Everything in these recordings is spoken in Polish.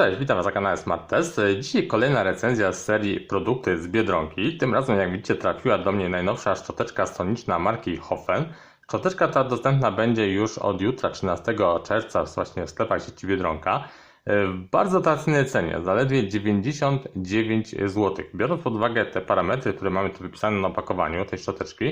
Cześć, witam Was na kanale Smart Test. Dzisiaj kolejna recenzja z serii produkty z Biedronki. Tym razem, jak widzicie, trafiła do mnie najnowsza szczoteczka soniczna marki Hoffen. Szczoteczka ta dostępna będzie już od jutra, 13 czerwca, właśnie w sklepach sieci Biedronka. W bardzo atrakcyjnej cenie, zaledwie 99 zł. Biorąc pod uwagę te parametry, które mamy tu wypisane na opakowaniu tej szczoteczki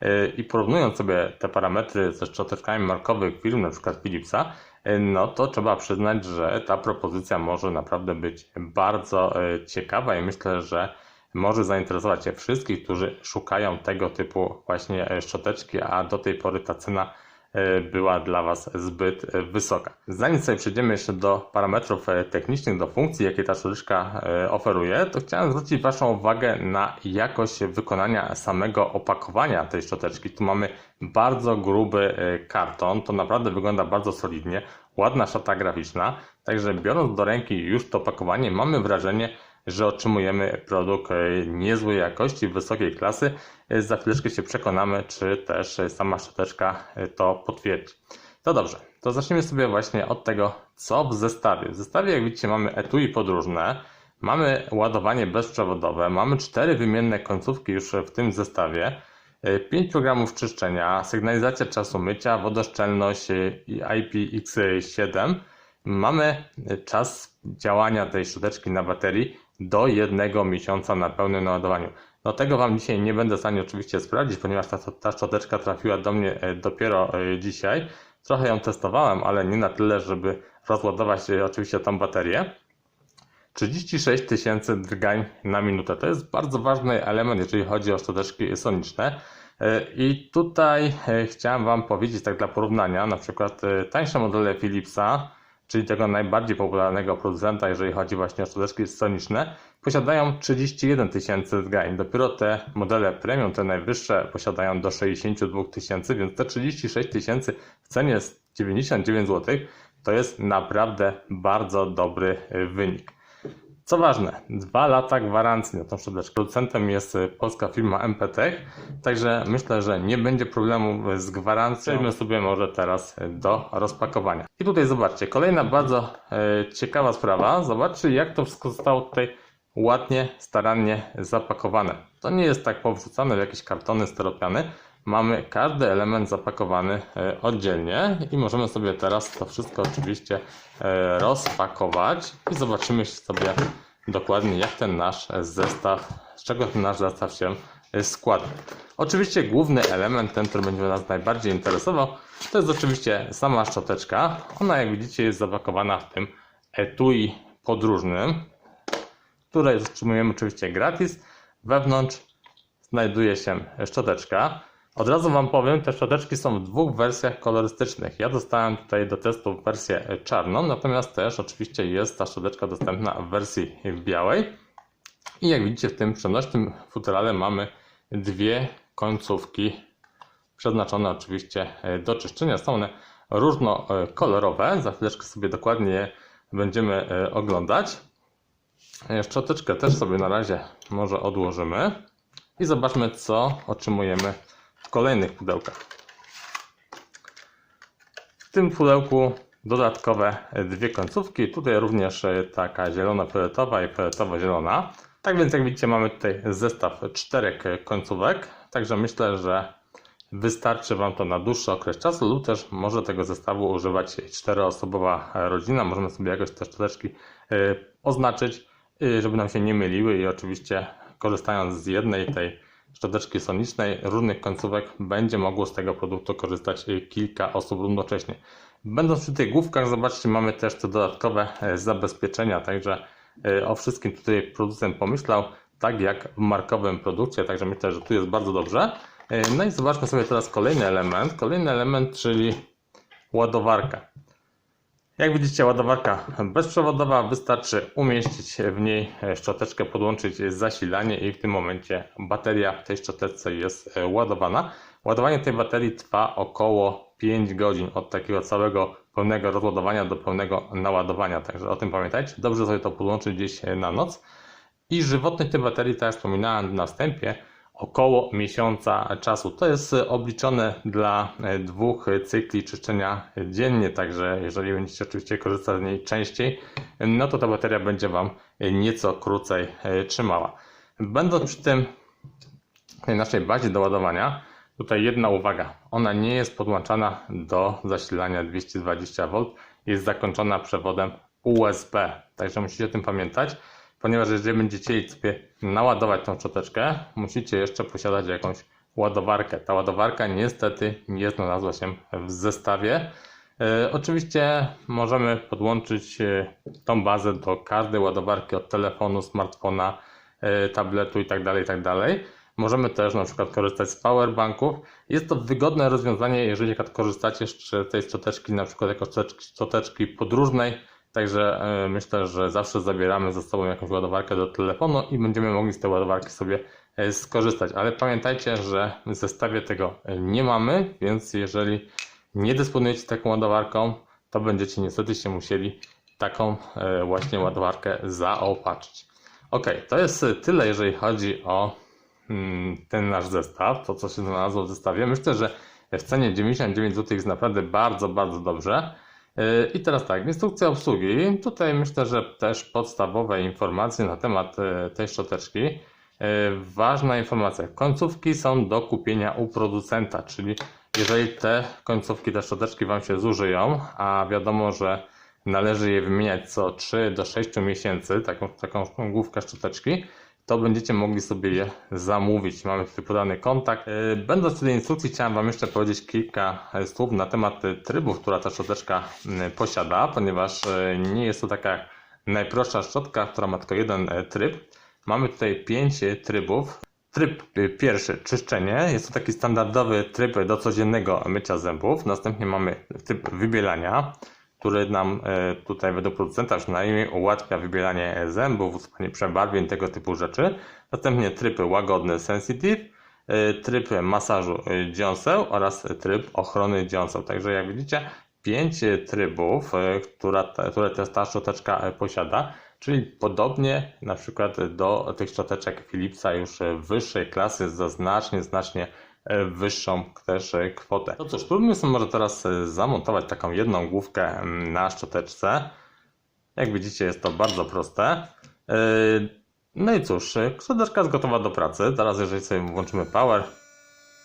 yy, i porównując sobie te parametry ze szczoteczkami markowych firm, np. Philipsa, no to trzeba przyznać, że ta propozycja może naprawdę być bardzo yy, ciekawa i myślę, że może zainteresować się wszystkich, którzy szukają tego typu właśnie e, szczoteczki, a do tej pory ta cena e, była dla Was zbyt e, wysoka. Zanim sobie przejdziemy jeszcze do parametrów e, technicznych, do funkcji, jakie ta szczoteczka e, oferuje, to chciałem zwrócić Waszą uwagę na jakość wykonania samego opakowania tej szczoteczki. Tu mamy bardzo gruby e, karton, to naprawdę wygląda bardzo solidnie, ładna szata graficzna, także biorąc do ręki już to opakowanie, mamy wrażenie, że otrzymujemy produkt e, niezłej jakości, wysokiej klasy. E, Za chwileczkę się przekonamy, czy też e, sama szczoteczka to potwierdzi. To dobrze, to zacznijmy sobie właśnie od tego, co w zestawie. W zestawie, jak widzicie, mamy etui podróżne, mamy ładowanie bezprzewodowe, mamy cztery wymienne końcówki już w tym zestawie, 5 programów czyszczenia, sygnalizacja czasu mycia, wodoszczelność i IPX7. Mamy czas działania tej szczoteczki na baterii do jednego miesiąca na pełnym naładowaniu. No tego Wam dzisiaj nie będę w stanie oczywiście sprawdzić, ponieważ ta, ta szczoteczka trafiła do mnie e, dopiero e, dzisiaj. Trochę ją testowałem, ale nie na tyle, żeby rozładować e, oczywiście tą baterię. 36 tysięcy drgań na minutę. To jest bardzo ważny element, jeżeli chodzi o szczoteczki soniczne. I tutaj chciałem Wam powiedzieć, tak dla porównania, na przykład tańsze modele Philipsa, czyli tego najbardziej popularnego producenta, jeżeli chodzi właśnie o szczoteczki soniczne, posiadają 31 tysięcy drgań. Dopiero te modele premium, te najwyższe, posiadają do 62 tysięcy, więc te 36 tysięcy w cenie z 99 zł to jest naprawdę bardzo dobry wynik. Co ważne, dwa lata gwarancji na tą szczoteczkę. Producentem jest y, polska firma MPTech, także myślę, że nie będzie problemu z gwarancją. Przejdźmy sobie może teraz y, do rozpakowania. I tutaj zobaczcie, kolejna bardzo ciekawa sprawa. Zobaczcie, jak to wszystko zostało tutaj ładnie, starannie zapakowane. To nie jest tak powrzucane w jakieś kartony, steropiany. Mamy każdy element zapakowany e, oddzielnie i możemy sobie teraz to wszystko oczywiście e, rozpakować i zobaczymy sobie dokładnie jak ten nasz zestaw, z czego ten nasz zestaw się e, składa. Oczywiście główny element, ten, który będzie nas najbardziej interesował, to jest oczywiście sama szczoteczka. Ona jak widzicie jest zapakowana w tym etui podróżnym, które otrzymujemy oczywiście gratis. Wewnątrz znajduje się szczoteczka. Od razu Wam powiem, te szczoteczki są w dwóch wersjach kolorystycznych. Ja dostałem tutaj do testu wersję czarną, natomiast też oczywiście jest ta szczoteczka dostępna w wersji białej. I jak widzicie w tym przenośnym futerale mamy dwie końcówki przeznaczone oczywiście do czyszczenia. Są one różnokolorowe. Za chwileczkę sobie dokładnie je będziemy oglądać. Szczoteczkę też sobie na razie może odłożymy i zobaczmy co otrzymujemy kolejnych pudełkach. W tym pudełku dodatkowe dwie końcówki, tutaj również taka zielono-fioletowa i fioletowo-zielona. Tak więc jak widzicie mamy tutaj zestaw czterech końcówek, także myślę, że wystarczy Wam to na dłuższy okres czasu lub też może tego zestawu używać czteroosobowa rodzina. Możemy sobie jakoś te szczoteczki y, oznaczyć, y, żeby nam się nie myliły i oczywiście korzystając z jednej tej szczoteczki sonicznej różnych końcówek będzie mogło z tego produktu korzystać kilka osób równocześnie. Będąc przy tych główkach, zobaczcie, mamy też te dodatkowe e, zabezpieczenia, także e, o wszystkim tutaj producent pomyślał, tak jak w markowym produkcie, także myślę, że tu jest bardzo dobrze. No i zobaczmy sobie teraz kolejny element, kolejny element, czyli ładowarka. Jak widzicie, ładowarka bezprzewodowa, wystarczy umieścić w niej szczoteczkę, podłączyć zasilanie i w tym momencie bateria w tej szczoteczce jest e, ładowana. Ładowanie tej baterii trwa około 5 godzin od takiego całego pełnego rozładowania do pełnego naładowania, także o tym pamiętajcie. Dobrze sobie to podłączyć gdzieś na noc. I żywotność tej baterii, tak jak wspominałem na wstępie, około miesiąca czasu. To jest obliczone dla e, dwóch cykli czyszczenia dziennie, także jeżeli będziecie oczywiście korzystać z niej częściej, no to ta bateria będzie Wam nieco krócej e, trzymała. Będąc przy tym naszej bazie do ładowania, tutaj jedna uwaga, ona nie jest podłączana do zasilania 220V, jest zakończona przewodem USB, także musicie o tym pamiętać ponieważ jeżeli będziecie sobie naładować tą szczoteczkę, musicie jeszcze posiadać jakąś ładowarkę. Ta ładowarka niestety nie znalazła się w zestawie. E, oczywiście możemy podłączyć e, tą bazę do każdej ładowarki od telefonu, smartfona, e, tabletu itd. itd. Możemy też na przykład korzystać z powerbanków. Jest to wygodne rozwiązanie, jeżeli korzystacie z tej szczoteczki na przykład jako szczoteczki podróżnej, Także e, myślę, że zawsze zabieramy ze sobą jakąś ładowarkę do telefonu i będziemy mogli z tej ładowarki sobie e, skorzystać. Ale pamiętajcie, że w zestawie tego e, nie mamy, więc jeżeli nie dysponujecie taką ładowarką, to będziecie niestety się musieli taką właśnie ładowarkę zaopatrzyć. Ok, to jest tyle, jeżeli chodzi o mm, ten nasz zestaw, to co się znalazło w zestawie. Myślę, że w cenie 99 zł jest naprawdę bardzo, bardzo dobrze. E, I teraz tak, instrukcja obsługi. Tutaj myślę, że też podstawowe informacje na temat e, tej szczoteczki. E, ważna informacja, końcówki są do kupienia u producenta, czyli jeżeli te końcówki, te szczoteczki Wam się zużyją, a wiadomo, że należy je wymieniać co 3 do 6 miesięcy, taką, taką główkę szczoteczki, to będziecie mogli sobie je zamówić. Mamy tutaj podany kontakt. E, będąc w tej instrukcji, chciałem Wam jeszcze powiedzieć kilka e, słów na temat trybów, która ta szczoteczka posiada, ponieważ e, nie jest to taka najprostsza szczotka, która ma tylko jeden tryb. Mamy tutaj pięć trybów. Tryb pierwszy, czyszczenie. Jest to taki standardowy tryb do codziennego mycia zębów. Następnie mamy tryb wybielania który nam e, tutaj według producenta przynajmniej ułatwia wybieranie zębów, usuwanie przebarwień, tego typu rzeczy. Następnie tryb łagodny Sensitive, e, tryb masażu dziąseł oraz tryb ochrony dziąseł. Także jak widzicie, pięć trybów, e, która, które ta szczoteczka posiada, czyli podobnie na przykład do tych szczoteczek Philipsa już wyższej klasy za znacznie, znacznie E, wyższą też e, kwotę. No cóż, spróbujmy sobie może teraz e, zamontować taką jedną główkę na szczoteczce. Jak widzicie jest to bardzo proste. No i cóż, szczoteczka jest gotowa do pracy. Teraz jeżeli sobie włączymy power,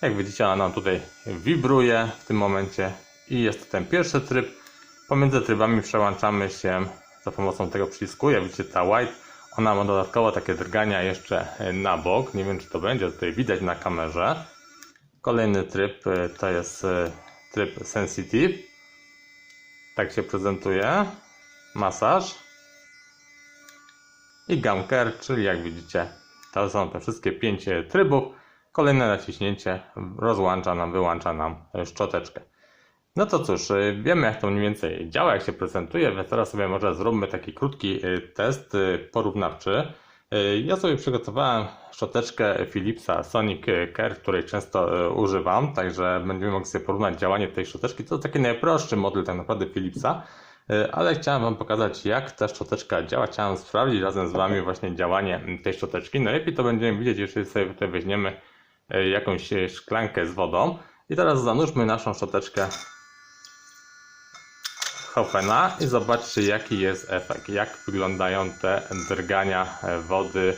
jak widzicie ona nam tutaj wibruje w tym momencie i jest to ten pierwszy tryb. Pomiędzy trybami przełączamy się za pomocą tego przycisku. Jak widzicie ta white, ona ma dodatkowo takie drgania jeszcze na bok. Nie wiem czy to będzie tutaj widać na kamerze. Kolejny tryb e, to jest e, tryb Sensitive. Tak się prezentuje. Masaż. I Care, czyli jak widzicie, to są te wszystkie pięć trybów. Kolejne naciśnięcie rozłącza nam, wyłącza nam szczoteczkę. No to cóż, e, wiemy jak to mniej więcej działa, jak się prezentuje, więc teraz sobie może zróbmy taki krótki test porównawczy. E, ja sobie przygotowałem szczoteczkę Philipsa Sonic Care, której często e, używam, także będziemy mogli sobie porównać działanie tej szczoteczki. To taki najprostszy model tak naprawdę Philipsa, e, ale chciałem Wam pokazać jak ta szczoteczka działa. Chciałem sprawdzić razem z Wami właśnie działanie tej szczoteczki. Najlepiej to będziemy widzieć, jeżeli sobie tutaj weźmiemy jakąś szklankę z wodą. I teraz zanurzmy naszą szczoteczkę Hoffena i zobaczcie jaki jest efekt, jak wyglądają te drgania wody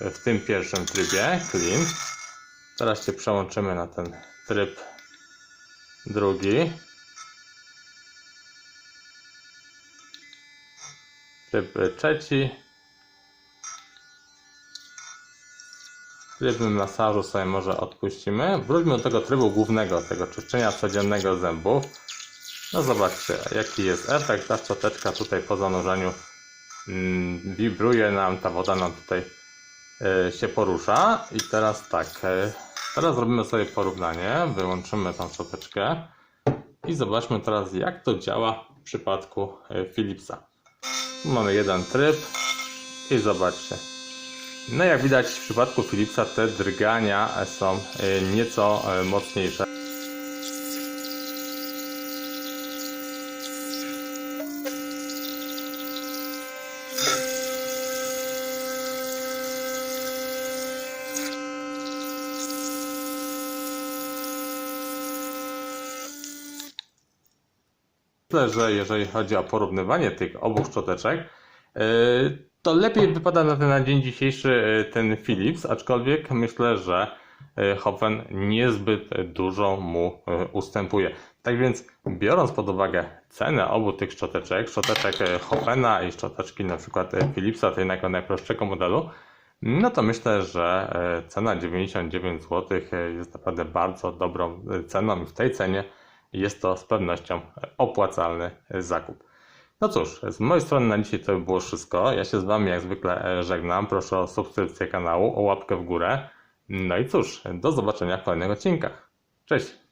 w tym pierwszym trybie clean. Teraz się przełączymy na ten tryb drugi. Tryb trzeci. Tryb masażu sobie może odpuścimy. Wróćmy do tego trybu głównego, tego czyszczenia codziennego zębów. No zobaczcie, jaki jest efekt. Ta szczoteczka tutaj po zanurzeniu mm, wibruje nam, ta woda nam tutaj y, się porusza. I teraz tak, y, teraz robimy sobie porównanie. Wyłączymy tą szczoteczkę i zobaczmy teraz, jak to działa w przypadku y, Philipsa. Mamy jeden tryb i zobaczcie. No jak widać w przypadku Philipsa te drgania są nieco mocniejsze. Myślę, że jeżeli chodzi o porównywanie tych obu szczoteczek, yy, to lepiej wypada na ten na dzień dzisiejszy yy, ten Philips, aczkolwiek myślę, że yy, Hofen niezbyt dużo mu ustępuje. Tak więc, biorąc pod uwagę cenę obu tych szczoteczek, szczoteczek Hofena i szczoteczki na przykład Philipsa, tej najprostszego modelu, no to myślę, że e, cena 99 zł jest naprawdę bardzo dobrą e, ceną i w tej cenie jest to z pewnością opłacalny zakup. No cóż, z mojej strony na dzisiaj to by było wszystko. Ja się z Wami jak zwykle e, żegnam. Proszę o subskrypcję kanału, o łapkę w górę. No i cóż, do zobaczenia w kolejnych odcinkach. Cześć!